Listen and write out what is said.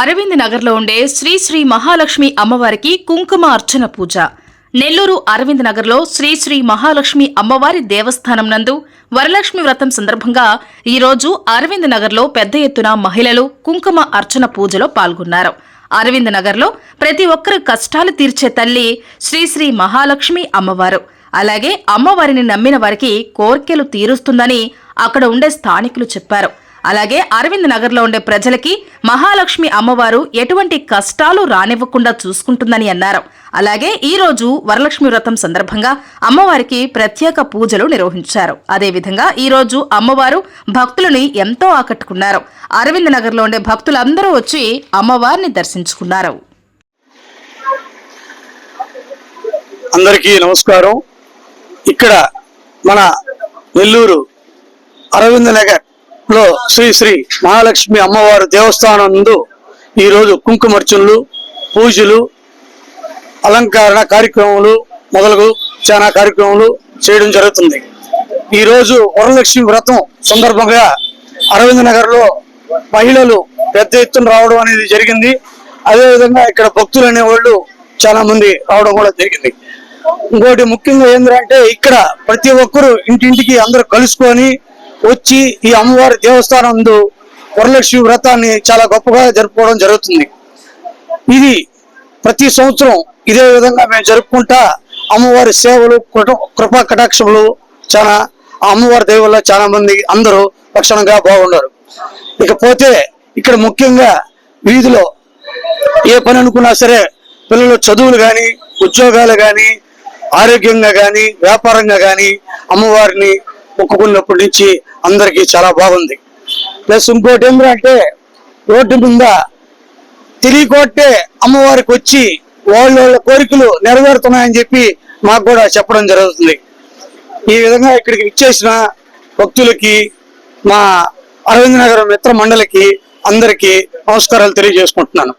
అరవింద్ నగర్లో ఉండే శ్రీ శ్రీ మహాలక్ష్మి అమ్మవారికి కుంకుమ అర్చన పూజ. నెల్లూరు అరవింద్ నగర్లో శ్రీ శ్రీ మహాలక్ష్మి అమ్మవారి దేవస్థానం నందు వరలక్ష్మి వ్రతం సందర్భంగా ఈరోజు అరవింద్ నగర్లో పెద్ద ఎత్తున మహిళలు కుంకుమ అర్చన పూజలో పాల్గొన్నారు. అరవింద్ నగర్లో ప్రతి ఒక్కరు కష్టాలు తీర్చే తల్లి శ్రీ శ్రీ మహాలక్ష్మి అమ్మవారు. అలాగే అమ్మవారిని నమ్మిన వారికి కోర్కెలు తీరుస్తుందని అక్కడ ఉండే స్థానికులు చెప్పారు. అలాగే అరవింద్ నగర్లో ఉండే ప్రజలకి మహాలక్ష్మి అమ్మవారు ఎటువంటి కష్టాలు రానివ్వకుండా చూసుకుంటుందని అన్నారు. అలాగే ఈ రోజు వరలక్ష్మి వ్రతం సందర్భంగా అమ్మవారికి ప్రత్యేక పూజలు నిర్వహించారు. అదేవిధంగా ఈ రోజు అమ్మవారు భక్తులని ఎంతో ఆకట్టుకున్నారు. అరవింద్ నగర్లో ఉండే భక్తులందరూ వచ్చి అమ్మవారిని దర్శించుకున్నారు. అందరికీ నమస్కారం. ఇక్కడ మన నెల్లూరు అరవింద్ నగర్ లో శ్రీ శ్రీ మహాలక్ష్మి అమ్మవారి దేవస్థానం నందు ఈరోజు కుంకుమర్చనలు పూజలు అలంకరణ కార్యక్రమాలు మొదలగు చాలా కార్యక్రమాలు చేయడం జరుగుతుంది. ఈరోజు వరలక్ష్మి వ్రతం సందర్భంగా అరవింద్ నగర్లో మహిళలు పెద్ద ఎత్తున రావడం అనేది జరిగింది. అదేవిధంగా ఇక్కడ భక్తులు అనేవాళ్ళు చాలా మంది రావడం కూడా జరిగింది. ఇంకోటి ముఖ్యంగా ఏంటంటే ఇక్కడ ప్రతి ఒక్కరు ఇంటింటికి అందరూ కలుసుకొని వచ్చి ఈ అమ్మవారి దేవస్థానం నందు వరలక్ష్మి వ్రతాన్ని చాలా గొప్పగా జరుపుకోవడం జరుగుతుంది. ఇది ప్రతి సంవత్సరం ఇదే విధంగా మేము జరుపుకుంటా అమ్మవారి సేవలు కృపా కటాక్షములు చాలా ఆ అమ్మవారి దేవుళ్ళ చాలా మంది అందరూ లక్షణంగా బాగున్నారు ఇకపోతే ఇక్కడ ముఖ్యంగా వీధిలో ఏ పని అనుకున్నా సరే పిల్లలు చదువులు కానీ ఉద్యోగాలు కానీ ఆరోగ్యంగా కానీ వ్యాపారంగా కానీ అమ్మవారిని మొక్కుకున్నప్పటి నుంచి అందరికీ చాలా బాగుంది. ప్లస్ ఇంకోటి ఏంటంటే రోడ్డు మీద కొట్టే అమ్మవారికి వచ్చి వాళ్ళ వాళ్ళ కోరికలు నెరవేరుతున్నాయని చెప్పి మాకు కూడా చెప్పడం జరుగుతుంది. ఈ విధంగా ఇక్కడికి ఇచ్చేసిన భక్తులకి మా అరవింద్ నగర్ మిత్ర మండలికి అందరికీ నమస్కారాలు తెలియజేసుకుంటున్నాను.